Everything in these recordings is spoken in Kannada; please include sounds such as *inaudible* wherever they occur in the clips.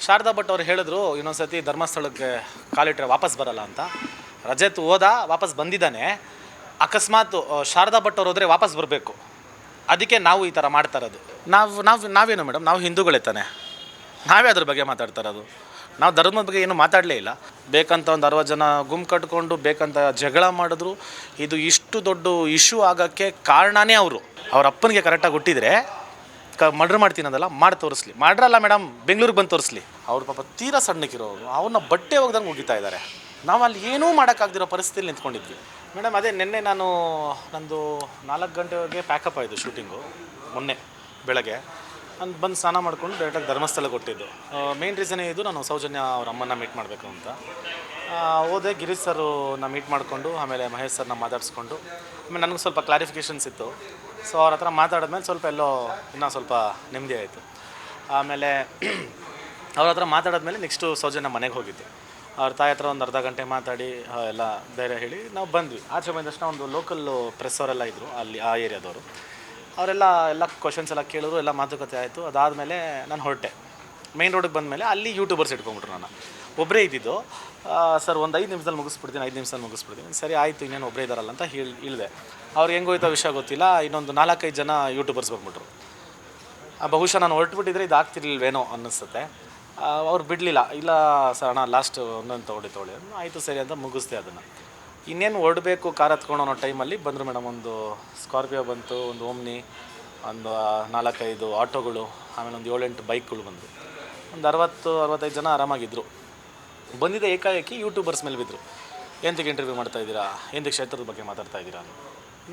ಶಾರದಾ ಭಟ್ ಅವ್ರು ಹೇಳಿದ್ರು ಇನ್ನೊಂದ್ಸತಿ ಧರ್ಮಸ್ಥಳಕ್ಕೆ ಕಾಲಿಟ್ರೆ ವಾಪಸ್ ಬರಲ್ಲ ಅಂತ. ರಜತ್ ಹೋದ, ವಾಪಸ್ ಬಂದಿದ್ದಾನೆ. ಅಕಸ್ಮಾತ್ ಶಾರದಾ ಭಟ್ ಅವ್ರು ಹೋದ್ರೆ ವಾಪಸ್ ಬರಬೇಕು. ಅದಕ್ಕೆ ನಾವು ಈ ಥರ ಮಾಡ್ತಾ ಇರೋದು. ನಾವು ನಾವು, ನಾವೇನು ಮೇಡಮ್? ನಾವು ಹಿಂದೂಗಳೇ ತಾನೆ. ನಾವೇ ಅದ್ರ ಬಗ್ಗೆ ಮಾತಾಡ್ತಾ ಇರೋದು. ನಾವು ಧರ್ಮದ ಬಗ್ಗೆ ಏನು ಮಾತಾಡಲೇ ಇಲ್ಲ. ಬೇಕಂತ ಒಂದು ಅರವತ್ತು ಜನ ಗುಂಪು ಕಟ್ಕೊಂಡು, ಬೇಕಂತ ಜಗಳ ಮಾಡಿದ್ರು. ಇದು ಇಷ್ಟು ದೊಡ್ಡ ಇಶ್ಯೂ ಆಗೋಕ್ಕೆ ಕಾರಣನೇ ಅವರು. ಅವ್ರ ಅಪ್ಪನಿಗೆ ಕರೆಕ್ಟಾಗಿ ಹುಟ್ಟಿದ್ರೆ ಕ ಮರ್ಡ್ರ್ ಮಾಡ್ತೀನದಲ್ಲ ಮಾಡಿ ತೋರಿಸ್ಲಿ. ಮಾಡ್ರಲ್ಲ ಮೇಡಮ್ ಬೆಂಗಳೂರಿಗೆ ಬಂದು ತೋರಿಸ್ಲಿ. ಅವ್ರ ಪಾಪ ತೀರಾ ಸಣ್ಣಕ್ಕಿರೋರು. ಅವ್ರನ್ನ ಬಟ್ಟೆ ಹೋಗ್ದಂಗೆ ಮುಗಿತಾ ಇದ್ದಾರೆ ನಾವು ಅಲ್ಲಿ ಏನೂ ಮಾಡೋಕ್ಕಾಗ್ದಿರೋ ಪರಿಸ್ಥಿತಿಯಲ್ಲಿ ನಿಂತ್ಕೊಂಡಿದ್ವಿ. ಮೇಡಮ್ ಅದೇ ನಿನ್ನೆ ನಾನು ನಂದು ನಾಲ್ಕು ಗಂಟೆವರೆಗೆ ಪ್ಯಾಕಪ್ ಆಯಿತು ಶೂಟಿಂಗು ಮೊನ್ನೆ ಬೆಳಗ್ಗೆ. ನಾನು ಬಂದು ಸ್ನಾನ ಮಾಡ್ಕೊಂಡು ಡೈರೆಕ್ಟಾಗಿ ಧರ್ಮಸ್ಥಳ ಕೊಟ್ಟಿದ್ದು. ಮೇನ್ ರೀಸನೇ ಇದು ನಾನು ಸೌಜನ್ಯ ಅವ್ರ ಅಮ್ಮನ ಮೀಟ್ ಮಾಡಬೇಕು ಅಂತ. ಹೋದೆ ಗಿರೀಶ್ ಸರ್ನ ಮೀಟ್ ಮಾಡಿಕೊಂಡು ಆಮೇಲೆ ಮಹೇಶ್ ಸರ್ನ ಮಾತಾಡಿಸ್ಕೊಂಡು. ಆಮೇಲೆ ನನಗೆ ಸ್ವಲ್ಪ ಕ್ಲಾರಿಫಿಕೇಷನ್ಸ್ ಇತ್ತು. ಸೊ ಅವ್ರ ಹತ್ರ ಮಾತಾಡಿದ್ಮೇಲೆ ಸ್ವಲ್ಪ ಎಲ್ಲೋ ಇನ್ನೂ ಸ್ವಲ್ಪ ನೆಮ್ಮದಿ ಆಯಿತು. ಆಮೇಲೆ *clears throat* ಅವ್ರ ಹತ್ರ ಮಾತಾಡಿದ್ಮೇಲೆ ನೆಕ್ಸ್ಟು ಸೌಜನ್ಯ ಮನೆಗೆ ಹೋಗಿದ್ದು. ಅವ್ರ ತಾಯಿ ಹತ್ರ ಒಂದು ಅರ್ಧ ಗಂಟೆ ಮಾತಾಡಿ ಎಲ್ಲ ಧೈರ್ಯ ಹೇಳಿ ನಾವು ಬಂದ್ವಿ. ಆಚೆ ಬಂದ ತಕ್ಷಣ ಒಂದು ಲೋಕಲ್ ಪ್ರೆಸ್ ಅವರೆಲ್ಲ ಇದ್ದರು ಅಲ್ಲಿ ಆ ಏರಿಯಾದವರು. ಅವರೆಲ್ಲ ಎಲ್ಲ ಕ್ವಶನ್ಸ್ ಎಲ್ಲ ಕೇಳಿದ್ರು, ಎಲ್ಲ ಮಾತುಕತೆ ಆಯಿತು. ಅದಾದಮೇಲೆ ನಾನು ಹೊರಟೆ. ಮೇನ್ ರೋಡಿಗೆ ಬಂದಮೇಲೆ ಅಲ್ಲಿ ಯೂಟ್ಯೂಬರ್ಸ್ ಇಟ್ಕೊಂಡ್ಬಿಟ್ರು ನಾನು ಒಬ್ಬರೇ ಇದ್ದಿದ್ದು ಸರ್, ಒಂದು ಐದು ನಿಮಿಷದಲ್ಲಿ ಮುಗಿಸ್ಬಿಡ್ತೀನಿ, ಐದು ನಿಮಿಷದಲ್ಲಿ ಮುಗಿಸ್ಬಿಡ್ತೀನಿ. ಸರಿ, ಆಯಿತು, ಇನ್ನೇನು ಒಬ್ಬರೇ ಇದ್ದಾರಲ್ಲ ಅಂತ ಹೇಳಿ, ಇಳಿದೆ. ಅವ್ರಿಗೆ ಹೆಂಗೋಯ್ತೋ ವಿಷಯ ಗೊತ್ತಿಲ್ಲ. ಇನ್ನೊಂದು ನಾಲ್ಕೈದು ಜನ ಯೂಟ್ಯೂಬರ್ಸ್ ಬಂದ್ಬಿಟ್ರು. ಬಹುಶಃ ನಾನು ಹೊರಟುಬಿಟ್ಟಿದ್ರೆ ಇದು ಆಗ್ತಿರ್ಲಿಲ್ವೇನೋ ಅನ್ನಿಸುತ್ತೆ ಅವ್ರು ಬಿಡಲಿಲ್ಲ. ಇಲ್ಲ ಸರ್, ಅಣ್ಣ ಲಾಸ್ಟ್ ಒಂದೊಂದು ತೊಗೊಳ್ಳಿ ತೊಗೊಳ್ಳಿ. ಆಯಿತು ಸರಿ ಅಂತ ಮುಗಿಸ್ದೆ ಅದನ್ನು. ಇನ್ನೇನು ಹೊರಡಬೇಕು ಕಾರ್ ಹತ್ಕೊಂಡು ಅನ್ನೋ ಟೈಮಲ್ಲಿ ಬಂದರು ಮೇಡಮ್, ಒಂದು ಸ್ಕಾರ್ಪಿಯೋ ಬಂತು, ಒಂದು ಓಮ್ನಿ ಒಂದು ನಾಲ್ಕೈದು ಆಟೋಗಳು, ಆಮೇಲೆ ಒಂದು ಏಳೆಂಟು ಬೈಕ್ಗಳು ಬಂದರು ಒಂದು ಅರವತ್ತು, ಅರವತ್ತೈದು ಜನ ಆರಾಮಾಗಿದ್ದರು ಬಂದಿದ್ದ ಏಕಾಏಕಿ ಯೂಟ್ಯೂಬರ್ಸ್ ಮೇಲೆ ಬಿದ್ದರು ಎಂತಕ್ಕೆ ಇಂಟರ್ವ್ಯೂ ಮಾಡ್ತಾ ಇದ್ದೀರಾ? ಎಂತಕ್ಕೆ ಕ್ಷೇತ್ರದ ಬಗ್ಗೆ ಮಾತಾಡ್ತಾ ಇದ್ದೀರಾ.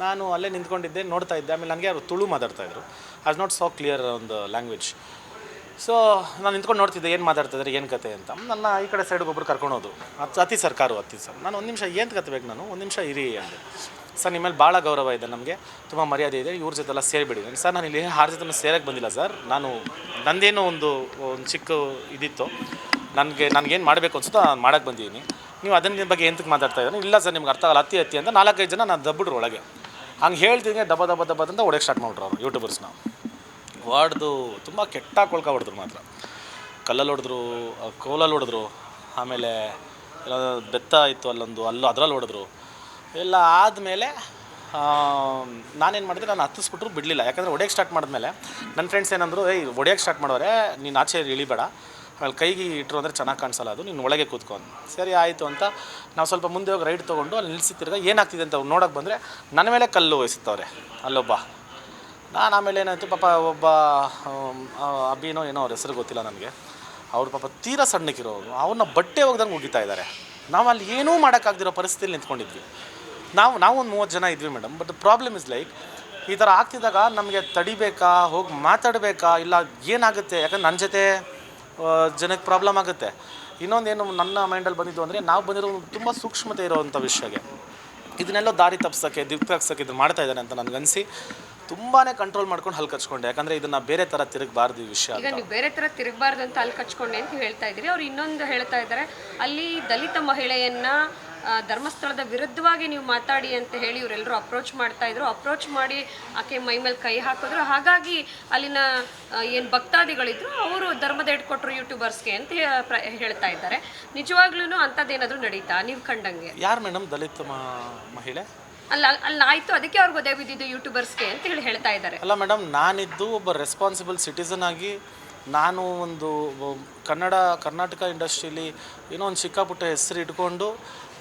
ನಾನು ಅಲ್ಲೇ ನಿಂತ್ಕೊಂಡಿದ್ದೆ, ನೋಡ್ತಾ ಇದ್ದೆ. ಆಮೇಲೆ ನನಗೆ ಅವರು ತುಳು ಮಾತಾಡ್ತಾ ಇದ್ರು. ಆಸ್ ನಾಟ್ ಸೋ ಕ್ಲಿಯರ್ ಒಂದು ಲ್ಯಾಂಗ್ವೇಜ್ ಸೊ ನಾನು ನಿಂತ್ಕೊಂಡು ನೋಡ್ತಿದ್ದೆ, ಏನು ಮಾತಾಡ್ತಿದ್ದಾರೆ ಏನು ಕತೆ ಅಂತ. ನನ್ನ ಈ ಕಡೆ ಸೈಡ್ಗೆ ಒಬ್ಬರು ಕರ್ಕೊಂಡು ಹೋದು ಅತ್, ಅತಿ ಸರ್ಕಾರ, ಅತಿ ಸರ್. ನಾನು ಒಂದು ನಿಮಿಷ ಏನು ಕತ್ಬೇಕು ನಾನು? ಒಂದು ನಿಮಿಷ ಇರಿ ಅಂದೆ. ಸರ್ ನಿಮ್ಮ ಮೇಲೆ ಭಾಳ ಗೌರವ ಇದೆ ನಮಗೆ. ತುಂಬ ಮರ್ಯಾದೆ ಇದೆ. ಇವ್ರ ಜೊತೆ ಎಲ್ಲ ಸೇರಿಬಿಡಿ ಸರ್ ನಾನು ಇಲ್ಲಿ ಯಾರ ಜೊತೆ ಸೇರಕ್ಕೆ ಬಂದಿಲ್ಲ ಸರ್. ನಾನು, ನಂದೇನೋ ಒಂದು ಒಂದು ಚಿಕ್ಕ ಇದಿತ್ತು. ನನಗೆ, ನನಗೇನು ಮಾಡಬೇಕು ಅನ್ಸುತ್ತೋ ನಾನು ಮಾಡೋಕ್ಕೆ ಬಂದಿದ್ದೀನಿ. ನೀವು ಅದನ್ನ ಬಗ್ಗೆ ಎಂತಕ್ಕೆ ಮಾತಾಡ್ತಾ ಇದ್ದೀನಿ ಇಲ್ಲ ಸರ್, ನಿಮ್ಗೆ ಅರ್ಥ ಆಗಲ್ಲ ಅತ್ತಿ ಅತ್ತಿ ಅಂತ ನಾಲ್ಕೈದು ಜನ ನಾನು ದಬ್ಬಿಡ್ರು ಒಳಗೆ. ಹಂಗೆ ಹೇಳ್ತೀನಿ ದಬ ದಬ ದಬ್ಬ ಅಂತ ಹೊಡೆಯಕ್ಕೆ ಸ್ಟಾರ್ಟ್ ಮಾಡ್ಬಿಟ್ರು ಅವರು ಯೂಟ್ಯೂಬರ್ಸ್ನ ಹೊಡೆದು ತುಂಬ ಕೆಟ್ಟ ಕೊಳ್ಕ ಹೊಡೆದ್ರು ಮಾತ್ರ. ಕಲ್ಲಲ್ಲಿ ಹೊಡೆದ್ರು ಕೋಲಲ್ಲಿ ಹೊಡೆದ್ರು, ಆಮೇಲೆ ಬೆತ್ತ ಇತ್ತು ಅಲ್ಲೊಂದು, ಅಲ್ಲೂ ಅದರಲ್ಲಿ ಹೊಡೆದ್ರು. ಎಲ್ಲ ಆದಮೇಲೆ ನಾನೇನು ಮಾಡಿದೆ, ನಾನು ಹತ್ತಿಸ್ಬಿಟ್ರು ಬಿಡಲಿಲ್ಲ. ಯಾಕಂದರೆ ಹೊಡೆಯಕ್ಕೆ ಸ್ಟಾರ್ಟ್ ಮಾಡಿದ್ಮೇಲೆ ನನ್ನ ಫ್ರೆಂಡ್ಸ್ ಏನಂದ್ರು, ಏಯ್ ಹೊಡೆಯೋಕೆ ಸ್ಟಾರ್ಟ್ ಮಾಡೋರೆ, ನೀನು ಆಚೆ ಇಳಿಬೇಡ. ಆಮೇಲೆ ಕೈಗೆ ಇಟ್ಟರು ಅಂದರೆ ಚೆನ್ನಾಗಿ ಕಾಣಿಸಲ್ಲ ಅದು. ನೀನು ಒಳಗೆ ಕೂತ್ಕೊಂಡು ಸರಿ, ಆಯಿತು ಅಂತ ನಾವು ಸ್ವಲ್ಪ ಮುಂದೆ ಹೋಗಿ ರೈಡ್ ತೊಗೊಂಡು ಅಲ್ಲಿ ನಿಲ್ಲಿಸಿ ಏನಾಗ್ತಿದೆ ಅಂತ ಅವ್ರು ನೋಡೋಕೆ ಬಂದರೆ ನನ್ನ ಮೇಲೆ ಕಲ್ಲು ವಹಿಸುತ್ತವ್ರೆ ಅಲ್ಲೊಬ್ಬ. ನಾನು ಆಮೇಲೆ ಏನಾಯಿತು, ಪಾಪ ಒಬ್ಬ ಅಭಿನೋ ಏನೋ ಅವ್ರ ಹೆಸರು ಗೊತ್ತಿಲ್ಲ ನನಗೆ ಅವ್ರು ಪಾಪ ತೀರಾ ಸಣ್ಣಕ್ಕಿರೋರು. ಅವ್ರನ್ನ ಬಟ್ಟೆ ಹೋಗ್ದಂಗೆ ಉಗಿತಾ ಇದ್ದಾರೆ ನಾವು ಅಲ್ಲಿ ಏನೂ ಮಾಡೋಕ್ಕಾಗ್ದಿರೋ ಪರಿಸ್ಥಿತಿಯಲ್ಲಿ ನಿಂತ್ಕೊಂಡಿದ್ವಿ. ನಾವು ನಾವು ಒಂದು ಮೂವತ್ತು ಜನ ಇದ್ವಿ madam but problem is like ಈ ಥರ ಆಗ್ತಿದ್ದಾಗ ನಮಗೆ ತಡಿಬೇಕಾ, ಹೋಗಿ ಮಾತಾಡಬೇಕಾ, ಇಲ್ಲ ಏನಾಗುತ್ತೆ? ಯಾಕಂದ್ರೆ ನನ್ನ ಜೊತೆ ಜನಕ್ಕೆ ಪ್ರಾಬ್ಲಮ್ ಆಗುತ್ತೆ. ಇನ್ನೊಂದೇನು ನನ್ನ ಮೈಂಡಲ್ಲಿ ಬಂದಿದ್ದು ಅಂದರೆ ನಾವು ಬಂದಿರೋ ತುಂಬ ಸೂಕ್ಷ್ಮತೆ ಇರೋವಂಥ ವಿಷಯಕ್ಕೆ ಇದನ್ನೆಲ್ಲ ದಾರಿ ತಪ್ಸೋಕ್ಕೆ ದಿಕ್ ತಪ್ಸೋಕ್ಕೆ ಇದು ಮಾಡ್ತಾ ಇದ್ದಾನೆ ಅಂತ ನನಗನ್ಸಿ ತುಂಬಾ ಕಂಟ್ರೋಲ್ ಮಾಡ್ಕೊಂಡು ಹಲ್ ಕಚ್ಕೊಂಡೆ. ಯಾಕಂದ್ರೆ ಇದನ್ನ ಬೇರೆ ತರ ತಿರುಗಬಾರ್ದು ಈ ವಿಷಯ ಈಗ ನೀವು ಬೇರೆ ತರ ತಿರುಗಬಾರ್ದು ಅಂತ ಅಲ್ಲಿ ಕಚ್ಕೊಂಡೆ ಅಂತ ಹೇಳ್ತಾ ಇದ್ದೀರಿ. ಅವ್ರು ಇನ್ನೊಂದು ಹೇಳ್ತಾ ಇದ್ದಾರೆ, ಅಲ್ಲಿ ದಲಿತ ಮಹಿಳೆಯನ್ನ ಧರ್ಮಸ್ಥಳದ ವಿರುದ್ಧವಾಗಿ ನೀವು ಮಾತಾಡಿ ಅಂತ ಹೇಳಿ ಇವರೆಲ್ಲರೂ ಅಪ್ರೋಚ್ ಮಾಡ್ತಾ ಇದ್ರು. ಅಪ್ರೋಚ್ ಮಾಡಿ ಆಕೆ ಮೈ ಮೇಲೆ ಕೈ ಹಾಕಿದ್ರು. ಹಾಗಾಗಿ ಅಲ್ಲಿನ ಏನು ಭಕ್ತಾದಿಗಳಿದ್ರು ಅವರು ಧರ್ಮದ ಕೊಟ್ಟರು ಯೂಟ್ಯೂಬರ್ಸ್ಗೆ ಅಂತ ಹೇಳ್ತಾ ಇದ್ದಾರೆ. ನಿಜವಾಗ್ಲೂ ಅಂಥದ್ದೇನಾದರೂ ನಡೀತಾ? ನೀವು ಕಂಡಂಗೆ? ಯಾರು ಮೇಡಮ್ ದಲಿತ ಮಹಿಳೆ? ಅಲ್ಲ ಅಲ್ಲಿ ಆಯಿತು. ಅದಕ್ಕೆ ಅವ್ರಿಗೆ ಗೊದೇ ಬಿದ್ದಿದ್ದು ಯೂಟ್ಯೂಬರ್ಸ್ಗೆ ಅಂತ ಹೇಳಿ ಹೇಳ್ತಾ ಇದ್ದಾರೆ. ಅಲ್ಲ ಮೇಡಮ್ ನಾನಿದ್ದು ಒಬ್ಬ ರೆಸ್ಪಾನ್ಸಿಬಲ್ ಸಿಟಿಸನ್ ಆಗಿ ನಾನು ಒಂದು ಕನ್ನಡ ಕರ್ನಾಟಕ ಇಂಡಸ್ಟ್ರೀಲಿ ಏನೋ ಒಂದು ಚಿಕ್ಕಪುಟ್ಟ ಹೆಸರು ಇಟ್ಕೊಂಡು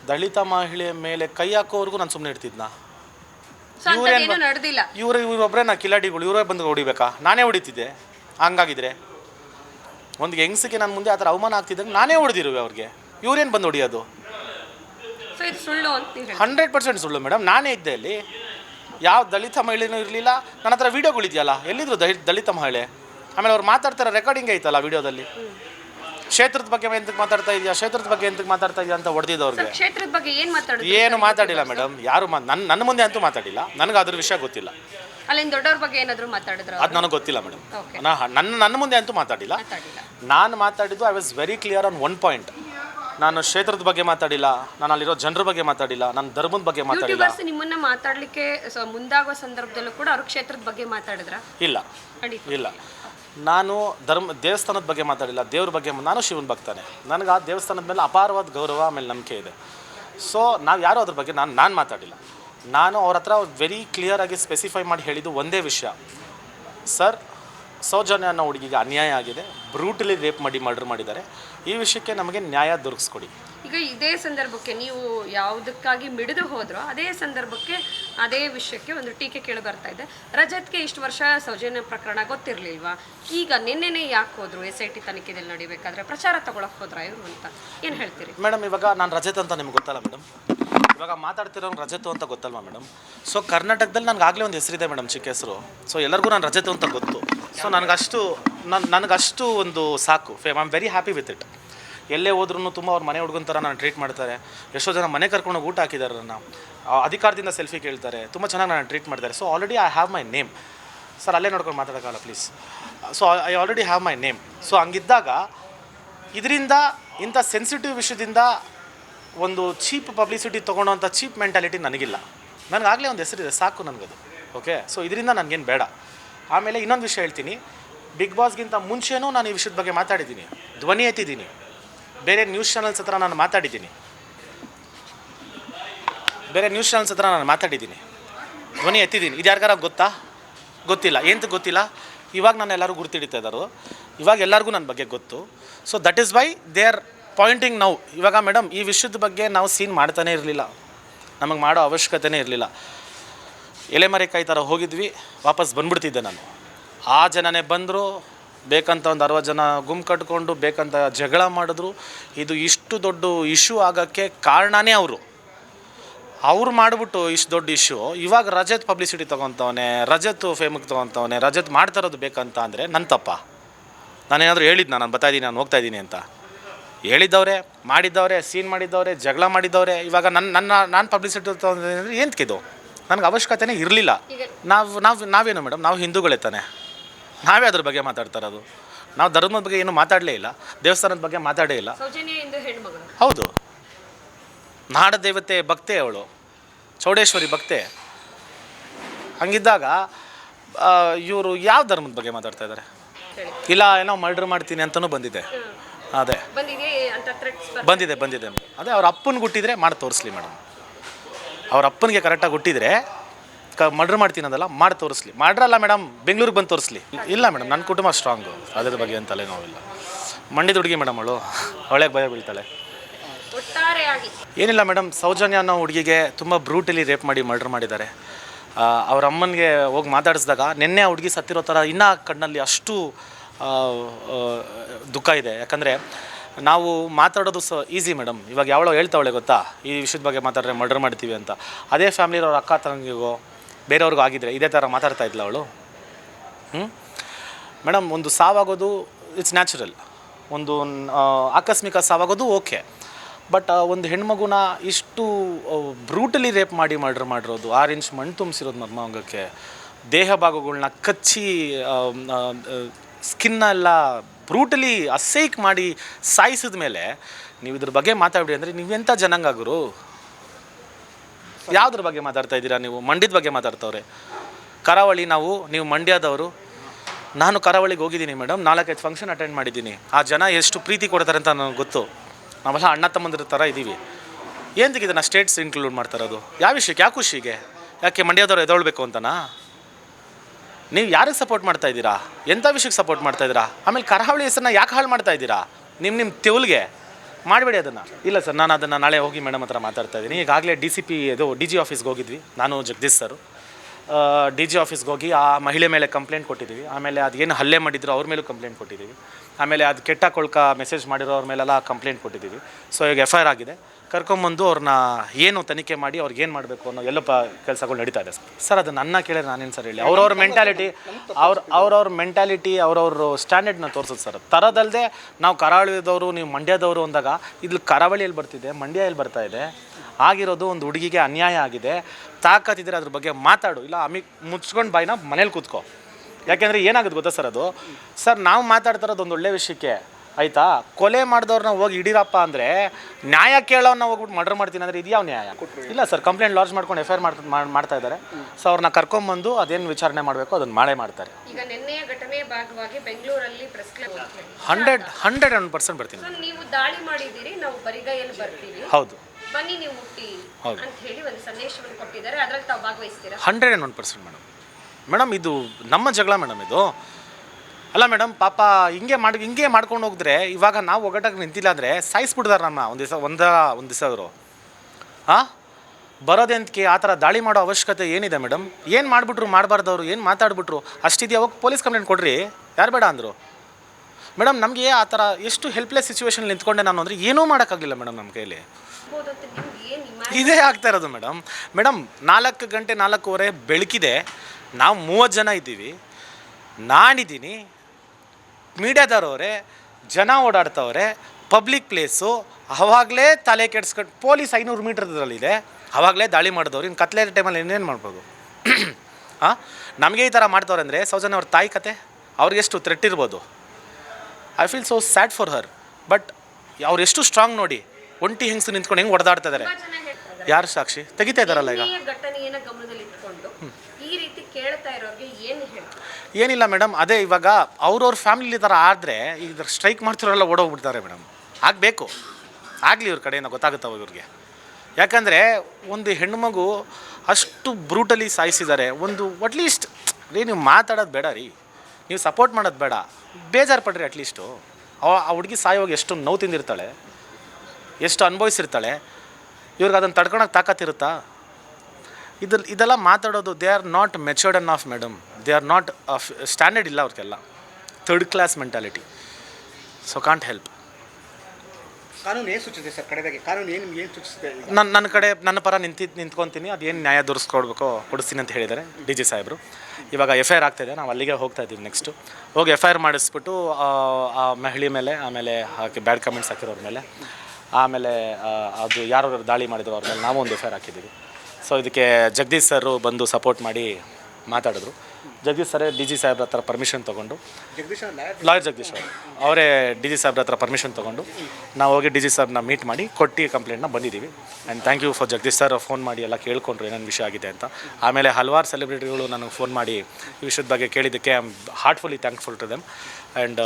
ದಲಿತ ಮಹಿಳೆಯ ಮೇಲೆ ಕೈ ಹಾಕೋವರೆಗೂ ನಾನು ಸುಮ್ಮನೆ ಇರ್ತಿದ್ನಾ? ಸೊ ಅಂಥದ್ದೇನೂ ನಡೆದಿಲ್ಲ. ಇವರು ಇವರೊಬ್ಬರೇ ನಾ ಕಿಲಾಡಿಗಳು ಇವರೇ ಬಂದು ಹೊಡಿಬೇಕಾ? ನಾನೇ ಹೊಡಿತಿದ್ದೆ. ಹಂಗಾಗಿದ್ರೆ ಒಂದು ಹೆಂಗಸಿಗೆ ನಾನು ಮುಂದೆ ಆ ಥರ ಅವಮಾನ ಆಗ್ತಿದ್ದಂಗೆ ನಾನೇ ಹೊಡೆದಿರುವೆ ಅವ್ರಿಗೆ. ಇವ್ರೇನು ಬಂದು ಹೊಡಿಯೋದು? ಸೊ ಇದು ಸುಳ್ಳು ಅಂತ ನೀವು ಹೇಳ್ತೀರಾ. ಹಂಡ್ರೆಡ್ ಪರ್ಸೆಂಟ್ ಸುಳ್ಳು ಮೇಡಮ್. ನಾನೇ ಇದ್ದೆ ಅಲ್ಲಿ. ಯಾವ ದಲಿತ ಮಹಿಳೆನೂ ಇರಲಿಲ್ಲ. ನನ್ನ ಹತ್ರ ವೀಡಿಯೋಗಳಿದೆಯಲ್ಲ ಎಲ್ಲಿದ್ರು ದಲಿ- ದಲಿತ ಮಹಿಳೆ? ಆಮೇಲೆ ಅವ್ರು ಮಾತಾಡ್ತಾರೆ ರೆಕಾರ್ಡಿಂಗ್ ಐತಲ್ಲ ವಿಡಿಯೋದಲ್ಲಿ? ಕ್ಷೇತ್ರದ ಬಗ್ಗೆ ಎಂತಕ್ಕೆ ಮಾತಾಡ್ತಾ ಇದೆಯಾ? ಕ್ಷೇತ್ರದ ಬಗ್ಗೆ ಎಂತಕ್ಕೆ ಮಾತಾಡ್ತಾ ಇದೆಯಾ ಅಂತ ಹೊಡೆದಿದ್ದವ್ರಿಗೆ ಕ್ಷೇತ್ರದ ಬಗ್ಗೆ ಏನು ಮಾತಾಡಿದ್ರು ಏನು ಮಾತಾಡಿಲ್ಲ ಮೇಡಮ್. ಯಾರು ಮಾ ನನ್ನ ನನ್ನ ಮುಂದೆ ಅಂತೂ ಮಾತಾಡಿಲ್ಲ. ನನಗೆ ಅದ್ರ ವಿಷಯ ಗೊತ್ತಿಲ್ಲ. ಅಲ್ಲಿಂದ ದೊಡ್ಡವ್ರ ಬಗ್ಗೆ ಏನಾದರೂ ಮಾತಾಡಿದ್ರು ಅದು ನನಗೆ ಗೊತ್ತಿಲ್ಲ ಮೇಡಮ್. Okay. ನಾ ನನ್ನ ನನ್ನ ಮುಂದೆ ಅಂತೂ ಮಾತಾಡಿಲ್ಲ. ಮಾತಾಡಿಲ್ಲ. ನಾನು ಮಾತಾಡಿದ್ದು I was very clear on one point ನಾನು ಕ್ಷೇತ್ರದ ಬಗ್ಗೆ ಮಾತಾಡಿಲ್ಲ. ನಾನು ಅಲ್ಲಿರೋ ಜನರ ಬಗ್ಗೆ ಮಾತಾಡಿಲ್ಲ. ನಾನು ಧರ್ಮದ ಬಗ್ಗೆ ಮಾತಾಡಿಲ್ಲ. ಯೂಟ್ಯೂಬರ್ಸ್ ನಿಮ್ಮನ್ನ ಮಾತಾಡ್ಲಿಕ್ಕೆ ಸ- ಮುಂದಾಗುವ ಸಂದರ್ಭದಲ್ಲೂ ಕೂಡ ಅವ್ರ ಕ್ಷೇತ್ರದ ಬಗ್ಗೆ ಮಾತಾಡಿದ್ರ? ಇಲ್ಲ. ನಡೀತು ಇಲ್ಲ. ನಾನು ಧರ್ಮ, ದೇವಸ್ಥಾನದ ಬಗ್ಗೆ ಮಾತಾಡಿಲ್ಲ, ದೇವ್ರ ಬಗ್ಗೆ ನಾನು ಶಿವನ ಭಕ್ತಾನೆ. ನನಗೆ ಆ ದೇವಸ್ಥಾನದ ಮೇಲೆ ಅಪಾರವಾದ ಗೌರವ, ಆಮೇಲೆ ನಂಬಿಕೆ ಇದೆ. ಸೊ ನಾವು ಯಾರೂ ಅದ್ರ ಬಗ್ಗೆ ನಾನು ನಾನು ಮಾತಾಡಿಲ್ಲ. ನಾನು ಅವ್ರ ಹತ್ರ ವೆರಿ ಕ್ಲಿಯರಾಗಿ ಸ್ಪೆಸಿಫೈ ಮಾಡಿ ಹೇಳಿದ್ದು ಒಂದೇ ವಿಷಯ. ಸರ್ ಸೌಜನ್ಯ ಅನ್ನೋ ಹುಡುಗಿಗೆ ಅನ್ಯಾಯ ಆಗಿದೆ ಬ್ರೂಟಲಿ ರೇಪ್ ಮಾಡಿ ಮರ್ಡರ್ ಮಾಡಿದ್ದಾರೆ. ಈ ವಿಷಯಕ್ಕೆ ನಮಗೆ ನ್ಯಾಯ ದೊರಕಿಸ್ಕೊಡಿ. ಈಗ ಇದೇ ಸಂದರ್ಭಕ್ಕೆ ನೀವು ಯಾವುದಕ್ಕಾಗಿ ಮಿಡಿದು ಹೋದ್ರೋ, ಅದೇ ಸಂದರ್ಭಕ್ಕೆ ಅದೇ ವಿಷಯಕ್ಕೆ ಒಂದು ಟೀಕೆ ಕೇಳಿ ಬರ್ತಾ ಇದೆ. ರಜತ್ಗೆ ಇಷ್ಟು ವರ್ಷ ಸೌಜನ್ಯ ಪ್ರಕರಣ ಗೊತ್ತಿರಲಿಲ್ವಾ? ಈಗ ನಿನ್ನೆನೆ ಯಾಕೆ ಹೋದ್ರು? ಎಸ್ ಐ ಟಿ ತನಿಖೆದಲ್ಲಿ ನಡಿಬೇಕಾದ್ರೆ ಪ್ರಚಾರ ತಗೊಳಕ್ ಹೋದ್ರ ಇವರು ಅಂತ. ಏನು ಹೇಳ್ತೀರಿ? ಮೇಡಮ್, ಇವಾಗ ನಾನು ರಜತ್ ಅಂತ ನಿಮ್ಗೆ ಗೊತ್ತಲ್ಲ ಮೇಡಮ್? ಇವಾಗ ಮಾತಾಡ್ತಿರೋ ರಜತು ಅಂತ ಗೊತ್ತಲ್ವಾ ಮೇಡಮ್? ಸೊ ಕರ್ನಾಟಕದಲ್ಲಿ ನನಗೆ ಆಗಲೇ ಒಂದು ಹೆಸರಿದೆ ಮೇಡಮ್ ಚಿಕ್ಕ ಹೆಸರು. ಸೊ ಎಲ್ಲರಿಗೂ ನಾನು ರಜತು ಅಂತ ಗೊತ್ತು. ಸೊ ನನಗಷ್ಟು ನನ್ನ ನನಗಷ್ಟು ಒಂದು ಸಾಕು. Fame I am very happy with it ಎಲ್ಲೇ ಹೋದ್ರೂ ತುಂಬ ಅವ್ರ ಮನೆ ಹುಡುಗನ ಥರ ನಾನು ಟ್ರೀಟ್ ಮಾಡ್ತಾರೆ. ಎಷ್ಟೋ ಜನ ಮನೆ ಕರ್ಕೊಂಡು ಊಟ ಹಾಕಿದ್ದಾರೆ ನನ್ನ. ಅಧಿಕಾರದಿಂದ ಸೆಲ್ಫಿ ಕೇಳ್ತಾರೆ. ತುಂಬ ಚೆನ್ನಾಗಿ ನಾನು ಟ್ರೀಟ್ ಮಾಡ್ತಾರೆ. So already I have my name sir ಅಲ್ಲೇ ನೋಡ್ಕೊಂಡು ಮಾತಾಡೋಕ್ಕಲ್ಲ please so I already have my name so ಹಂಗಿದ್ದಾಗ ಇದರಿಂದ ಇಂಥ ಸೆನ್ಸಿಟಿವ್ ವಿಷಯದಿಂದ ಒಂದು ಚೀಪ್ ಪಬ್ಲಿಸಿಟಿ ತೊಗೊಳೋಂಥ ಚೀಪ್ ಮೆಂಟಾಲಿಟಿ ನನಗಿಲ್ಲ. ನನಗಾಗಲೇ ಒಂದು ಹೆಸರಿದೆ. ಸಾಕು ನನಗದು. ಓಕೆ ಸೊ ಇದರಿಂದ ನನಗೇನು ಬೇಡ. ಆಮೇಲೆ ಇನ್ನೊಂದು ವಿಷಯ ಹೇಳ್ತೀನಿ. ಬಿಗ್ ಬಾಸ್ಗಿಂತ ಮುಂಚೆನೂ ನಾನು ಈ ವಿಷಯದ ಬಗ್ಗೆ ಮಾತಾಡಿದ್ದೀನಿ. ಧ್ವನಿ ಎತ್ತಿದ್ದೀನಿ. ಬೇರೆ ನ್ಯೂಸ್ ಚಾನಲ್ಸ್ ಹತ್ರ ನಾನು ಮಾತಾಡಿದ್ದೀನಿ. ಬೇರೆ ನ್ಯೂಸ್ ಚಾನಲ್ಸ್ ಹತ್ರ ನಾನು ಮಾತಾಡಿದ್ದೀನಿ. ಧ್ವನಿ ಎತ್ತಿದ್ದೀನಿ. ಇದು ಯಾರಿಗಾರ ಗೊತ್ತಾ? ಗೊತ್ತಿಲ್ಲ. ಏನಂತ ಗೊತ್ತಿಲ್ಲ? ಇವಾಗ ನಾನು ಎಲ್ಲರೂ ಗುರ್ತಿಡಿತಾ ಇದ್ದಾರೋ ಇವಾಗ ಎಲ್ಲರಿಗೂ ನನ್ನ ಬಗ್ಗೆ ಗೊತ್ತು. So that is why they are pointing now ಇವಾಗ ಮೇಡಮ್ ಈ ವಿಷಯದ ಬಗ್ಗೆ ನಾವು ಸೀನ್ ಮಾಡ್ತಾನೇ ಇರಲಿಲ್ಲ. ನಮಗೆ ಮಾಡೋ ಅವಶ್ಯಕತೆನೇ ಇರಲಿಲ್ಲ. ಎಲೆಮರೆಕಾಯಿ ಥರ ಹೋಗಿದ್ವಿ. ವಾಪಸ್ ಬಂದ್ಬಿಡ್ತಿದ್ದೆ ನಾನು. ಆ ಜನನೇ ಬಂದರು. ಬೇಕಂತ ಒಂದು ಅರವತ್ತು ಜನ ಗುಂಪು ಕಟ್ಕೊಂಡು ಬೇಕಂತ ಜಗಳ ಮಾಡಿದ್ರು. ಇದು ಇಷ್ಟು ದೊಡ್ಡ ಇಶ್ಯೂ ಆಗೋಕ್ಕೆ ಕಾರಣನೇ ಅವರು. ಅವ್ರು ಮಾಡಿಬಿಟ್ಟು ಇಷ್ಟು ದೊಡ್ಡ ಇಶ್ಯೂ. ಇವಾಗ ರಜತ್ ಪಬ್ಲಿಸಿಟಿ ತೊಗೊತವನೆ ರಜತ್ ಫೇಮಕ್ ತೊಗೊತವನೆ ರಜತ್ ಮಾಡ್ತಾ ಇರೋದು ಬೇಕಂತ ಅಂದರೆ ನನ್ನ ತಪ್ಪ. ನಾನೇನಾದರೂ ಹೇಳಿದ್ನ? ನಾನು ಬರ್ತಾ ಇದ್ದೀನಿ ನಾನು ಹೋಗ್ತಾ ಇದ್ದೀನಿ ಅಂತ. ಹೇಳಿದ್ದವ್ರೆ ಮಾಡಿದ್ದವ್ರೆ ಸೀನ್ ಮಾಡಿದ್ದವ್ರೆ ಜಗಳ ಮಾಡಿದ್ದವ್ರೆ. ಇವಾಗ ನನ್ನ ನನ್ನ ನಾನು ಪಬ್ಲಿಸಿಟಿ ತೊಗೊಂಡಿದ್ರೆ ಏನಕ್ಕಿದು ನನಗೆ ಅವಶ್ಯಕತೆನೇ ಇರಲಿಲ್ಲ. ನಾವು ನಾವು ನಾವೇನು ಮೇಡಮ್? ನಾವು ಹಿಂದೂಗಳೇ ತಾನೆ. ನಾವೇ ಅದ್ರ ಬಗ್ಗೆ ಮಾತಾಡ್ತಾ ಇರೋದು. ನಾವು ಧರ್ಮದ ಬಗ್ಗೆ ಏನು ಮಾತಾಡಲೇ ಇಲ್ಲ. ದೇವಸ್ಥಾನದ ಬಗ್ಗೆ ಮಾತಾಡೇ ಇಲ್ಲ. ಹೌದು. ನಾಡ ದೇವತೆ ಭಕ್ತೆ ಅವಳು. ಚೌಡೇಶ್ವರಿ ಭಕ್ತೆ. ಹಂಗಿದ್ದಾಗ ಇವರು ಯಾವ ಧರ್ಮದ ಬಗ್ಗೆ ಮಾತಾಡ್ತಾ ಇದ್ದಾರೆ ಇಲ್ಲ ಏನೋ ಮರ್ಡರ್ ಮಾಡ್ತೀನಿ ಅಂತಲೂ ಬಂದಿದೆ. ಅದೇ. ಬಂದಿದೆ ಬಂದಿದೆ ಬಂದಿದೆ. ಅದೇ ಅವ್ರ ಅಪ್ಪನ ಗುಟ್ಟಿದ್ರೆ ಮಾಡಿ ತೋರಿಸ್ಲಿ ಮೇಡಮ್ ಅವ್ರ ಅಪ್ಪನಿಗೆ ಕರೆಕ್ಟಾಗಿ ಹುಟ್ಟಿದ್ರೆ ಕ ಮರ್ಡರ್ ಮಾಡ್ತೀನಿ ಅದಲ್ಲ ಮಾಡಿ ತೋರಿಸ್ಲಿ. ಮಾಡ್ರಲ್ಲ ಮೇಡಮ್ ಬೆಂಗಳೂರಿಗೆ ಬಂದು ತೋರಿಸ್ಲಿ. ಇಲ್ಲ ಮೇಡಮ್ ನನ್ನ ಕುಟುಂಬ ಸ್ಟ್ರಾಂಗು ಅದ್ರ ಬಗ್ಗೆ ಅಂತಲೇ ತಲೆನೋವಿಲ್ಲ ಮಂಡ್ಯದ ಹುಡುಗಿ ಮೇಡಮ್ ಅವಳು. ಅವಳಿಗೆ ಭಯ ಬೀಳ್ತಾಳೆ. ಏನಿಲ್ಲ ಮೇಡಮ್ ಸೌಜನ್ಯ ಅನ್ನೋ ಹುಡುಗಿಗೆ ತುಂಬ ಬ್ರೂಟಲಿ ರೇಪ್ ಮಾಡಿ ಮರ್ಡರ್ ಮಾಡಿದ್ದಾರೆ. ಅವ್ರ ಅಮ್ಮನಿಗೆ ಹೋಗಿ ಮಾತಾಡಿಸಿದಾಗ ನಿನ್ನೆ ಆ ಹುಡುಗಿ ಸತ್ತಿರೋ ಥರ ಇನ್ನೂ ಕಣ್ಣಲ್ಲಿ ಅಷ್ಟು ದುಃಖ ಇದೆ. ಯಾಕಂದರೆ ನಾವು ಮಾತಾಡೋದು ಸ ಈಸಿ ಮೇಡಮ್ ಇವಾಗ ಯಾವಳೋ ಹೇಳ್ತಾವಳೆ ಗೊತ್ತಾ? ಈ ವಿಷಯದ ಬಗ್ಗೆ ಮಾತಾಡ್ರೆ ಮರ್ಡರ್ ಮಾಡ್ತೀವಿ ಅಂತ. ಅದೇ ಫ್ಯಾಮಿಲಿಯವ್ರ ಅಕ್ಕ ತಂಗಿಗೋ ಬೇರೆಯವ್ರಿಗೂ ಆಗಿದ್ರೆ ಇದೇ ಥರ ಮಾತಾಡ್ತಾ ಇದ್ಲ ಅವಳು. ಹ್ಞೂ ಮೇಡಮ್ ಒಂದು ಸಾವಾಗೋದು ಇಟ್ಸ್ ನ್ಯಾಚುರಲ್ ಒಂದು ಆಕಸ್ಮಿಕ ಸಾವಾಗೋದು ಓಕೆ. ಬಟ್ ಒಂದು ಹೆಣ್ಮಗುನ ಇಷ್ಟು ಬ್ರೂಟಲಿ ರೇಪ್ ಮಾಡಿ ಮರ್ಡರ್ ಮಾಡಿರೋದು, ಆರು ಇಂಚ್ ಮಣ್ಣು ತುಂಬಿಸಿರೋದು ಮರ್ಮಾಂಗಕ್ಕೆ ದೇಹ ಭಾಗಗಳನ್ನ ಕಚ್ಚಿ ಸ್ಕಿನ್ನೆಲ್ಲ ಬ್ರೂಟಲಿ ಅಸೈಕ್ ಮಾಡಿ ಸಾಯಿಸಿದ ಮೇಲೆ ನೀವು ಇದ್ರ ಬಗ್ಗೆ ಮಾತಾಡಿ ಅಂದರೆ ನೀವೆಂಥ ಜನಾಂಗ ಯಾವುದ್ರ ಬಗ್ಗೆ ಮಾತಾಡ್ತಾ ಇದ್ದೀರಾ ನೀವು? ಮಂಡ್ಯದ ಬಗ್ಗೆ ಮಾತಾಡ್ತವ್ರೆ. ಕರಾವಳಿ ನಾವು, ನೀವು ಮಂಡ್ಯದವರು. ನಾನು ಕರಾವಳಿಗೆ ಹೋಗಿದ್ದೀನಿ ಮೇಡಮ್. ನಾಲ್ಕೈದು ಫಂಕ್ಷನ್ ಅಟೆಂಡ್ ಮಾಡಿದ್ದೀನಿ. ಆ ಜನ ಎಷ್ಟು ಪ್ರೀತಿ ಕೊಡ್ತಾರೆ ಅಂತ ನನಗೆ ಗೊತ್ತು. ನಾವೆಲ್ಲ ಅಣ್ಣ ತಮ್ಮಂದ್ರ ಥರ ಇದ್ದೀವಿ. ಏನಕ್ಕೆ ಇದನ್ನು ಸ್ಟೇಟ್ಸ್ ಇನ್ಕ್ಲೂಡ್ ಮಾಡ್ತಾ ಇರೋದು? ಯಾವ ವಿಷಯಕ್ಕೆ? ಯಾವ ಖುಷಿಗೆ? ಯಾಕೆ ಮಂಡ್ಯದವ್ರು ಎದೊಳ್ಬೇಕು ಅಂತನಾ? ನೀವು ಯಾರಿಗೆ ಸಪೋರ್ಟ್ ಮಾಡ್ತಾ ಇದ್ದೀರಾ? ಎಂಥ ವಿಷಯಕ್ಕೆ ಸಪೋರ್ಟ್ ಮಾಡ್ತಾ ಇದ್ದೀರಾ? ಆಮೇಲೆ ಕರಾವಳಿ ಹೆಸರನ್ನ ಯಾಕೆ ಹಾಳು ಮಾಡ್ತಾ ಇದ್ದೀರಾ? ನಿಮ್ಮ ನಿಮ್ಮ ತೆವಲ್ಗೆ. ಮಾಡಬೇಡಿ ಅದನ್ನು. ಇಲ್ಲ ಸರ್, ನಾನು ಅದನ್ನು ನಾಳೆ ಹೋಗಿ ಮೇಡಮ್ ಹತ್ರ ಮಾತಾಡ್ತಾ ಇದ್ದೀನಿ. ಈಗಾಗಲೇ ಡಿ ಸಿ ಪಿ ಇದು ಡಿ ಜಿ ಆಫೀಸ್ಗೆ ಹೋಗಿದ್ವಿ. ನಾನು ಜಗದೀಶ್ ಸರ್. ಡಿ ಜಿ ಆಫೀಸ್ಗೆ ಹೋಗಿ ಆ ಮಹಿಳೆ ಮೇಲೆ ಕಂಪ್ಲೇಂಟ್ ಕೊಟ್ಟಿದ್ದೀವಿ. ಆಮೇಲೆ ಅದೇನು ಹಲ್ಲೆ ಮಾಡಿದ್ರು ಅವ್ರ ಮೇಲೂ ಕಂಪ್ಲೇಂಟ್ ಕೊಟ್ಟಿದ್ದೀವಿ. ಆಮೇಲೆ ಅದು ಕೆಟ್ಟ ಕೊಳ್ಕ ಮೆಸೇಜ್ ಮಾಡಿರೋ ಅವ್ರ ಮೇಲೆಲ್ಲ ಕಂಪ್ಲೇಂಟ್ ಕೊಟ್ಟಿದ್ದೀವಿ. ಸೊ ಈಗ ಎಫ್ ಐ ಆರ್ ಆಗಿದೆ. ಕರ್ಕೊಂಬಂದು ಅವ್ರನ್ನ ಏನು ತನಿಖೆ ಮಾಡಿ ಅವ್ರಿಗೆ ಏನು ಮಾಡಬೇಕು ಅನ್ನೋ ಎಲ್ಲ ಪ ಕೆಲಸಗಳು ನಡೀತಾ ಇದೆ ಸರ್. ಅದು ನನ್ನ ಕೇಳಿದ್ರೆ ನಾನೇನು ಸರ್ ಹೇಳಿ? ಅವ್ರವ್ರ ಮೆಂಟಾಲಿಟಿ ಅವ್ರ, ಅವ್ರವ್ರ ಮೆಂಟಾಲಿಟಿ ಅವ್ರವ್ರ ಸ್ಟ್ಯಾಂಡರ್ಡ್ನ ತೋರಿಸುತ್ತೆ ಸರ್. ತರದಲ್ಲದೆ ನಾವು ಕರಾವಳಿದವರು, ನೀವು ಮಂಡ್ಯದವರು ಅಂದಾಗ ಇಲ್ಲಿ ಕರಾವಳಿಯಲ್ಲಿ ಬರ್ತಿದೆ? ಮಂಡ್ಯ ಎಲ್ಲಿ ಬರ್ತಾ ಇದೆ? ಆಗಿರೋದು ಒಂದು ಹುಡುಗಿಗೆ ಅನ್ಯಾಯ ಆಗಿದೆ. ತಾಕತ್ತಿದ್ರೆ ಅದ್ರ ಬಗ್ಗೆ ಮಾತಾಡು. ಇಲ್ಲ, ಅಮಿ, ಮುಚ್ಕೊಂಡು ಬಾಯಿನ ಮನೇಲಿ ಕೂತ್ಕೋ. ಯಾಕೆಂದರೆ ಏನಾಗುತ್ತೆ ಗೊತ್ತಾ ಸರ್ ಅದು? ಸರ್, ನಾವು ಮಾತಾಡ್ತಾ ಇರೋದು ಒಂದು ಒಳ್ಳೆಯ ವಿಷಯಕ್ಕೆ. ಆಯ್ತಾ? ಕೊಲೆ ಮಾಡಿದವ್ರನ್ನ ಹೋಗಿ ಹಿಡೀರಪ್ಪ ಅಂದರೆ ನ್ಯಾಯ ಕೇಳೋನ್ನ ಹೋಗ್ಬಿಟ್ಟು ಮರ್ಡರ್ ಮಾಡ್ತೀನಿ ಅಂದರೆ ಇದ್ಯಾವ ನ್ಯಾಯ? ಇಲ್ಲ ಸರ್ ಕಂಪ್ಲೇಂಟ್ ಲಾಡ್ಜ್ ಮಾಡ್ಕೊಂಡು ಎಫ್ ಐ ಆರ್ ಮಾಡ್ತಾ ಇದ್ದಾರೆ. ಸೊ ಅವ್ರನ್ನ ಕರ್ಕೊಂಬಂದು ಅದೇನು ವಿಚಾರಣೆ ಮಾಡಬೇಕು ಅದನ್ನು ಮಾಡೇ ಮಾಡ್ತಾರೆ. ಈಗ ನಿನ್ನೆಯ ಘಟನೆಯ ಭಾಗವಾಗಿ ಬೆಂಗಳೂರಲ್ಲಿ press club hundred hundred one percent ಬರ್ತೀನಿ ಸೊ ನೀವು ದಾಳಿ ಮಾಡಿದ್ದೀರಿ ನಾವು ಬರಿಗೈಯಲ್ಲಿ ಬರ್ತೀವಿ. ಹೌದು. ಬನ್ನಿ ನೀವು ಮುಟ್ಟಿ ಹೌದು. ಅಂತ ಹೇಳಿ ಒಂದು ಸಂದೇಶವನ್ನು ಕೊಟ್ಟಿದ್ದಾರೆ. ಅದ್ರಲ್ಲಿ ತಾವು ಭಾಗವಹಿಸ್ತೀರಾ? Hundred and one percent madam madam ಇದು ನಮ್ಮ ಜಗಳ ಮೇಡಮ್ ಇದು. ಅಲ್ಲ ಮೇಡಮ್, ಪಾಪ ಹಿಂಗೆ ಮಾಡಿ, ಹಿಂಗೆ ಮಾಡ್ಕೊಂಡು ಹೋಗಿದ್ರೆ ಇವಾಗ ನಾವು ಒಗ್ಗಟ್ಟಾಗಿ ನಿಂತಿಲ್ಲ ಅಂದರೆ ಸಾಯಿಸ್ಬಿಡ್ತಾರೆ ನಮ್ಮ ಒಂದು ದಿವಸ, ಒಂದ, ಒಂದು ದಿವಸ ಅವರು. ಹಾಂ ಬರೋದೆಂತಕ್ಕೆ ಆ ಥರ ದಾಳಿ ಮಾಡೋ ಅವಶ್ಯಕತೆ ಏನಿದೆ ಮೇಡಮ್? ಏನು ಮಾಡಿಬಿಟ್ರು ಮಾಡಬಾರ್ದವ್ರು, ಏನು ಮಾತಾಡ್ಬಿಟ್ರು? ಅಷ್ಟಿದೆಯಾ, ಅವಾಗ ಪೊಲೀಸ್ ಕಂಪ್ಲೇಂಟ್ ಕೊಡ್ರಿ. ಯಾರು ಬೇಡ ಅಂದರು. ಮೇಡಮ್, ನಮಗೆ ಆ ಥರ ಎಷ್ಟು ಹೆಲ್ಪ್ಲೆಸ್ ಸಿಚುವೇಶನ್ ನಿಂತ್ಕೊಂಡೆ ನಾನು ಅಂದರೆ ಏನೂ ಮಾಡೋಕ್ಕಾಗಲಿಲ್ಲ ಮೇಡಮ್ ನಮ್ಮ ಕೈಯಲ್ಲಿ ಇದೇ ಆಗ್ತಾ ಇರೋದು ಮೇಡಮ್. ಮೇಡಮ್, ನಾಲ್ಕು ಗಂಟೆ ನಾಲ್ಕೂವರೆ ಬೆಳಕಿದೆ. ನಾವು ಮೂವತ್ತು ಜನ ಇದ್ದೀವಿ. ನಾನಿದ್ದೀನಿ. ಮೀಡಿಯಾದವ್ರವರೇ ಜನ ಓಡಾಡ್ತವ್ರೆ ಪಬ್ಲಿಕ್ ಪ್ಲೇಸು ಆವಾಗಲೇ ತಲೆ ಕೆಡ್ಸ್ಕೊಂಡು ಪೊಲೀಸ್ ಐನೂರು ಮೀಟ್ರದ್ರಲ್ಲಿದೆ ಅವಾಗಲೇ ದಾಳಿ ಮಾಡಿದವ್ರು ಇನ್ನು ಕತ್ಲೆ ಟೈಮಲ್ಲಿ ಇನ್ನೇನು ಮಾಡ್ಬೋದು? *clears throat* ಹಾಂ ನಮಗೆ ಈ ಥರ ಮಾಡ್ತವ್ರೆ ಅಂದರೆ ಸೌಜನ್ ಅವ್ರ ತಾಯಿ ಕತೆ ಅವ್ರಿಗೆಷ್ಟು ಥ್ರೆಟ್ ಇರ್ಬೋದು? I feel so sad for her but ಅವ್ರು ಎಷ್ಟು ಸ್ಟ್ರಾಂಗ್ ನೋಡಿ ಒಂಟಿ ಹೆಂಗಸು ನಿಂತ್ಕೊಂಡು ಹೆಂಗೆ ಹೊಡೆದಾಡ್ತಾ ಇದ್ದಾರೆ. ಯಾರು ಸಾಕ್ಷಿ? ತೆಗಿತಾ ಇದ್ದಾರಲ್ಲ ಈಗ? ಈ ರೀತಿ ಕೇಳ್ತಾ ಇರೋರಿಗೆ ಏನಿಲ್ಲ ಮೇಡಮ್, ಅದೇ ಇವಾಗ ಅವ್ರವ್ರ ಫ್ಯಾಮಿಲಿ ಥರ ಆದರೆ ಈಗ ಸ್ಟ್ರೈಕ್ ಮಾಡ್ತಿರೋಲ್ಲ ಓಡೋಗ್ಬಿಡ್ತಾರೆ ಮೇಡಮ್. ಆಗಬೇಕು. ಆಗಲಿ ಇವ್ರ ಕಡೆಯಿಂದ ಗೊತ್ತಾಗುತ್ತವ ಇವ್ರಿಗೆ. ಯಾಕಂದರೆ ಒಂದು ಹೆಣ್ಣುಮಗು ಅಷ್ಟು ಬ್ರೂಟಲಿ ಸಾಯಿಸಿದ್ದಾರೆ. ಒಂದು ಅಟ್ಲೀಸ್ಟ್ ರೀ ನೀವು ಮಾತಾಡೋದು ಬೇಡ ರೀ. ನೀವು ಸಪೋರ್ಟ್ ಮಾಡೋದು ಬೇಡ. ಬೇಜಾರು ಪಡ್ರಿ ಅಟ್ಲೀಸ್ಟು ಅವ, ಆ ಹುಡುಗಿ ಸಾಯೋವಾಗ ಎಷ್ಟು ನೋವು ತಿಂದಿರ್ತಾಳೆ, ಎಷ್ಟು ಅನುಭವಿಸಿರ್ತಾಳೆ, ಇವ್ರಿಗೆ ಅದನ್ನು ತಡ್ಕೊಳಕ್ಕೆ ತಾಕತ್ತಿರುತ್ತಾ ಇದ್ರ, ಇದೆಲ್ಲ ಮಾತಾಡೋದು they are not matured enough madam they are not standard ಇಲ್ಲ ಅವ್ರಿಗೆಲ್ಲ. Third class mentality so can't help ಕಾನೂನು ಏನು ಸೂಚಿಸಿದೆ ಸರ್ ಕಡೆದಾಗಿ? ಕಾನೂನು ಏನು ನಿಮ್ಗೆ ಏನು ಸೂಚಿಸಿದೆ ಈಗ? ನನ್ನ ನನ್ನ ಕಡೆ ನನ್ನ ಪರ ನಿಂತಿ ನಿಂತ್ಕೊತೀನಿ. ಅದೇನು ನ್ಯಾಯ ದೊರಸ್ಕೊಡ್ಬೇಕೋ ಕೊಡಿಸ್ತೀನಿ ಅಂತ ಹೇಳಿದ್ದಾರೆ ಡಿ ಜಿ ಸಾಹೇಬರು. ಇವಾಗ ಎಫ್ ಐ ಆರ್ ಆಗ್ತಾಯಿದೆ ನಾವು ಅಲ್ಲಿಗೆ ಹೋಗ್ತಾ ಇದ್ದೀವಿ ನೆಕ್ಸ್ಟು ಹೋಗಿ ಎಫ್ ಐ ಆರ್ ಮಾಡಿಸ್ಬಿಟ್ಟು ಆ, ಮಹಿಳೆ ಮೇಲೆ ಆಮೇಲೆ ಹಾಕಿ ಬ್ಯಾಡ್ ಕಮೆಂಟ್ಸ್ ಹಾಕಿರೋರ ಮೇಲೆ ಆಮೇಲೆ ಅದು ಯಾರು ದಾಳಿ ಮಾಡಿದ್ರು ಅವ್ರ ಮೇಲೆ ನಾವು ಒಂದು ಎಫ್ ಐ ಆರ್ ಹಾಕಿದ್ದೀವಿ. ಸೊ ಇದಕ್ಕೆ ಜಗದೀಶ್ ಸರ್ ಬಂದು ಸಪೋರ್ಟ್ ಮಾಡಿ ಮಾತಾಡಿದ್ರು. ಜಗದೀಶ್ ಸರೇ ಡಿ ಜಿ ಸಾಹೇಬ್ರ ಹತ್ರ ಪರ್ಮಿಷನ್ ತೊಗೊಂಡು. ಲಾಯರ್ ಜಗದೀಶ್ ಅವರು. ಅವರೇ ಡಿ ಜಿ ಸಾಹೇಬ್ರ ಹತ್ರ ಪರ್ಮಿಷನ್ ತೊಗೊಂಡು ನಾವು ಹೋಗಿ ಡಿ ಜಿ ಸಾಹೇಬ್ನ ಮೀಟ್ ಮಾಡಿ ಕೊಟ್ಟು ಕಂಪ್ಲೇಂಟ್ನ ಬಂದಿದ್ದೀವಿ. And thank you for Jagadish sir phone ಮಾಡಿ ಎಲ್ಲ ಕೇಳ್ಕೊಂಡ್ರು ಏನೇನು ವಿಷಯ ಆಗಿದೆ ಅಂತ. ಆಮೇಲೆ ಹಲವಾರು ಸೆಲೆಬ್ರಿಟಿಗಳು ನನಗೆ ಫೋನ್ ಮಾಡಿ ಈ ವಿಷಯದ ಬಗ್ಗೆ ಕೇಳಿದ್ದಕ್ಕೆ I am heartfully thankful to them and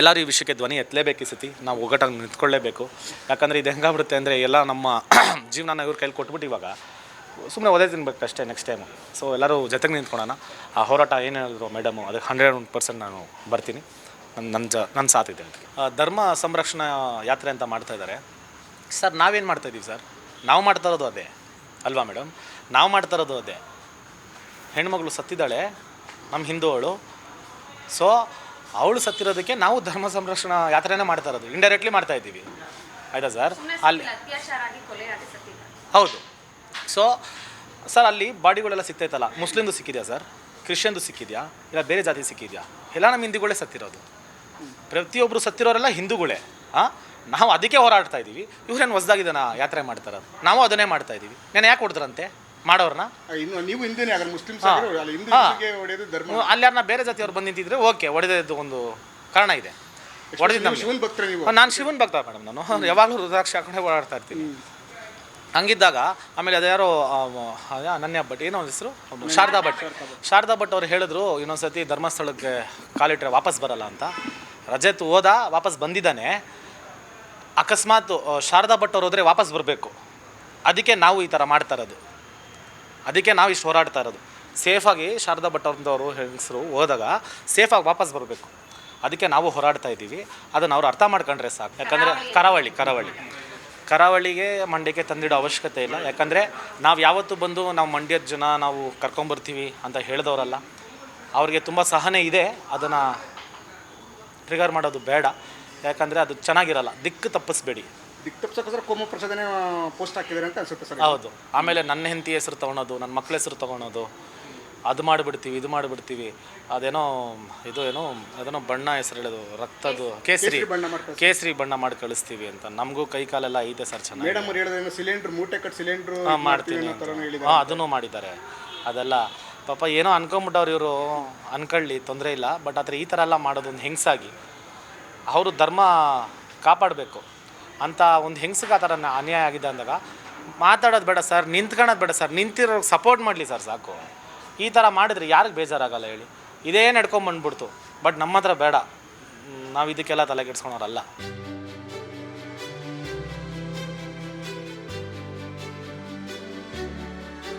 ಎಲ್ಲರೂ ಈ ವಿಷಯಕ್ಕೆ ಧ್ವನಿ ಎತ್ತಲೇಬೇಕು ಈ ಸತಿ. ನಾವು ಒಗ್ಗಟ್ಟಾಗಿ ನಿಂತ್ಕೊಳ್ಳೇಬೇಕು. ಯಾಕಂದರೆ ಇದು ಹೆಂಗಾಗ್ಬಿಡುತ್ತೆ ಅಂದರೆ ಎಲ್ಲ ನಮ್ಮ *clears throat* ಜೀವನನ ಇವ್ರ ಕೈಲಿ ಕೊಟ್ಬಿಟ್ಟು ಇವಾಗ ಸುಮ್ಮನೆ ಒದೇ ತಿನ್ಬೇಕು ಅಷ್ಟೇ ನೆಕ್ಸ್ಟ್ ಟೈಮು ಸೊ ಎಲ್ಲರೂ ಜೊತೆಗೆ ನಿಂತ್ಕೊಳ್ಳೋಣ ಆ ಹೋರಾಟ ಏನು ಹೇಳಿದ್ರು ಮೇಡಮು ಅದಕ್ಕೆ ಹಂಡ್ರೆಡ್ ಒನ್ ಪರ್ಸೆಂಟ್ ನಾನು ಬರ್ತೀನಿ. ನನ್ನ ನನ್ನ ಜ ನನ್ನ ಸಾಥಿದೆ ಅದಕ್ಕೆ ಧರ್ಮ ಸಂರಕ್ಷಣಾ ಯಾತ್ರೆ ಅಂತ ಮಾಡ್ತಾ ಇದ್ದಾರೆ ಸರ್ ನಾವೇನು ಮಾಡ್ತಾ ಇದ್ದೀವಿ ಸರ್? ನಾವು ಮಾಡ್ತಾ ಇರೋದು ಅದೇ. ಅಲ್ವಾ ಮೇಡಮ್ ನಾವು ಮಾಡ್ತಾ ಇರೋದು ಅದೇ. ಹೆಣ್ಮಗಳು ಸತ್ತಿದ್ದಾಳೆ ನಮ್ಮ ಹಿಂದೂವಳು. ಸೊ ಅವಳು ಸತ್ತಿರೋದಕ್ಕೆ ನಾವು ಧರ್ಮ ಸಂರಕ್ಷಣಾ ಯಾತ್ರೆನೇ ಮಾಡ್ತಾ ಇರೋದು. ಇಂಡೈರೆಕ್ಟ್ಲಿ ಮಾಡ್ತಾ ಇದ್ದೀವಿ. ಆಯಿತಾ ಸರ್? ಅಲ್ಲಿ ಹೌದು. ಸೊ ಸರ್ ಅಲ್ಲಿ ಬಾಡಿಗಳೆಲ್ಲ ಸಿಕ್ತೈತಲ್ಲ ಮುಸ್ಲಿಮ್ದು ಸಿಕ್ಕಿದೆಯಾ ಸರ್ ಕ್ರಿಶ್ಚಿಯನ್ದು ಸಿಕ್ಕಿದೆಯಾ? ಇಲ್ಲ ಬೇರೆ ಜಾತಿ ಸಿಕ್ಕಿದೆಯಾ? ಎಲ್ಲ ನಮ್ಮ ಹಿಂದೂಗಳೇ ಸತ್ತಿರೋದು. ಪ್ರತಿಯೊಬ್ಬರು ಸತ್ತಿರೋರೆಲ್ಲ ಹಿಂದೂಗಳೇ. ಹಾಂ ನಾವು ಅದಕ್ಕೆ ಹೋರಾಡ್ತಾ ಇದ್ದೀವಿ. ಇವ್ರೇನು ಹೊಸ್ದಾಗಿದ್ದಾನ? ಯಾತ್ರೆ ಮಾಡ್ತಾರ? ನಾವು ಅದನ್ನೇ ಮಾಡ್ತಾ ಇದ್ದೀವಿ. ನಾನು ಯಾಕೆ ಹೊಡೆದ್ರಂತೆ? ಮಾಡೋರ್ನ? ನೀವು ಹಿಂದೂನೇ ಧರ್ಮ ಅಲ್ಲಿ ಯಾರನ್ನ ಬೇರೆ ಜಾತಿಯವ್ರು ಬಂದು ನಿಂತಿದ್ರೆ ಓಕೆ ಹೊಡೆದಿದ್ದು ಒಂದು ಕಾರಣ ಇದೆ. ಹೊಡೆದಿದ್ದು ನಾನು ಶಿವನ್ ಭಕ್ತ ಮೇಡಮ್ ನಾನು. ಯಾವಾಗಲೂ ರುದ್ರಾಕ್ಷಿ ಹಾಕೊಂಡೇ ಓಡಾಡ್ತಾ ಇರ್ತೀನಿ. ಹಂಗಿದ್ದಾಗ ಆಮೇಲೆ ಅದ್ಯಾರೋ ಅನನ್ಯ ಭಟ್ ಏನೋ ಒಂದು ಹೆಸರು? ಶಾರದಾ ಭಟ್. ಶಾರದಾ ಭಟ್ ಅವ್ರು ಹೇಳಿದ್ರು ಇನ್ನೊಂದ್ಸತಿ ಧರ್ಮಸ್ಥಳಕ್ಕೆ ಕಾಲಿಟ್ರೆ ವಾಪಸ್ ಬರಲ್ಲ ಅಂತ. ರಜತ್ ಹೋದ ವಾಪಸ್ ಬಂದಿದ್ದಾನೆ. ಅಕಸ್ಮಾತ್ ಶಾರದಾ ಭಟ್ ಅವ್ರು ಹೋದರೆ ವಾಪಸ್ ಬರಬೇಕು. ಅದಕ್ಕೆ ನಾವು ಈ ಥರ ಮಾಡ್ತಾ ಇರೋದು. ಅದಕ್ಕೆ ನಾವು ಇಷ್ಟು ಹೋರಾಡ್ತಾ ಇರೋದು. ಸೇಫಾಗಿ ಶಾರದಾ ಭಟ್ ಅವ್ರದವರು ಹೆಂಗಸರು ಹೋದಾಗ ಸೇಫಾಗಿ ವಾಪಸ್ ಬರಬೇಕು. ಅದಕ್ಕೆ ನಾವು ಹೋರಾಡ್ತಾ ಇದ್ದೀವಿ. ಅದನ್ನು ಅವ್ರು ಅರ್ಥ ಮಾಡ್ಕೊಂಡ್ರೆ ಸಾಕು. ಯಾಕಂದರೆ ಕರಾವಳಿ ಕರಾವಳಿ. ಕರಾವಳಿಗೆ ಮಂಡ್ಯಕ್ಕೆ ತಂದಿಡೋ ಅವಶ್ಯಕತೆ ಇಲ್ಲ. ಯಾಕಂದರೆ ನಾವು ಯಾವತ್ತೂ ಬಂದು ನಾವು ಮಂಡ್ಯದ ಜನ ನಾವು ಕರ್ಕೊಂಬರ್ತೀವಿ ಅಂತ ಹೇಳಿದವರಲ್ಲ ಅವ್ರಿಗೆ ತುಂಬ ಸಹನೆ ಇದೆ. ಅದನ್ನು ಟ್ರಿಗರ್ ಮಾಡೋದು ಬೇಡ. ಯಾಕಂದರೆ ಅದು ಚೆನ್ನಾಗಿರಲ್ಲ. ದಿಕ್ಕು ತಪ್ಪಿಸ್ಬೇಡಿ. ದಿಕ್ಕು ಕೋಮ ಪ್ರಸಾದನೇ ಪೋಸ್ಟ್ ಹಾಕಿದ್ದಾರೆ ಅಂತ ಅನ್ಸುತ್ತೆ ಸರ್. ಹೌದು. ಆಮೇಲೆ ನನ್ನ ಹೆಂಡತಿ ಹೆಸರು ತೊಗೊಳೋದು ನನ್ನ ಮಕ್ಳ ಹೆಸರು ತೊಗೊಳೋದು ಅದು ಮಾಡಿಬಿಡ್ತೀವಿ ಇದು ಮಾಡಿಬಿಡ್ತೀವಿ. ಅದೇನೋ ಇದು ಏನೋ ಅದೇನೋ ಬಣ್ಣ ಹೆಸರು ಹೇಳೋದು ರಕ್ತದ್ದು ಕೇಸರಿ. ಕೇಸರಿ. ಬಣ್ಣ ಮಾಡಿ ಕೇಸರಿ ಬಣ್ಣ ಮಾಡಿ ಕಳಿಸ್ತೀವಿ ಅಂತ. ನಮಗೂ ಕೈ ಕಾಲೆಲ್ಲ ಐತೆ ಸರ್ ಚೆನ್ನಾಗಿ. ಮೇಡಮ್ ಅವ್ರು ಹೇಳಿದ್ರೆ ಸಿಲಿಂಡರ್ ಮೂಟೆ ಕಟ್ ಸಿಲಿಂಡರ್ ಹಾಂ ಮಾಡ್ತೀವಿ ಹಾಂ ಅದನ್ನು ಮಾಡಿದ್ದಾರೆ. ಅದೆಲ್ಲ ಪಾಪ ಏನೋ ಅನ್ಕೊಂಬಿಟ್ಟವ್ರು ಇವರು ಅನ್ಕೊಳ್ಳಿ ತೊಂದರೆ ಇಲ್ಲ. ಬಟ್ ಆದರೆ ಈ ಥರ ಎಲ್ಲ ಮಾಡೋದೊಂದು ಹೆಂಗಸಾಗಿ. ಅವರು ಧರ್ಮ ಕಾಪಾಡಬೇಕು. ಅಂತ ಒಂದು ಹೆಂಗಸಿಗೆ ಆ ಥರ ಅನ್ಯಾಯ ಆಗಿದೆ ಅಂದಾಗ ಮಾತಾಡೋದು ಬೇಡ ಸರ್ ನಿಂತ್ಕೊಳ್ಳೋದು ಬೇಡ ಸರ್. ನಿಂತಿರೋ ಸಪೋರ್ಟ್ ಮಾಡಲಿ ಸರ್ ಸಾಕು. ಈ ಥರ ಮಾಡಿದ್ರೆ ಯಾರಿಗೆ ಬೇಜಾರಾಗಲ್ಲ ಹೇಳಿ. ಇದೇ ನಡ್ಕೊಂಬಂದ್ಬಿಡ್ತು ಬಟ್ ನಮ್ಮ ಹತ್ರ ಬೇಡ ನಾವು ಇದಕ್ಕೆಲ್ಲ ತಲೆ ಕೆಡ್ಸ್ಕೊಳೋರಲ್ಲ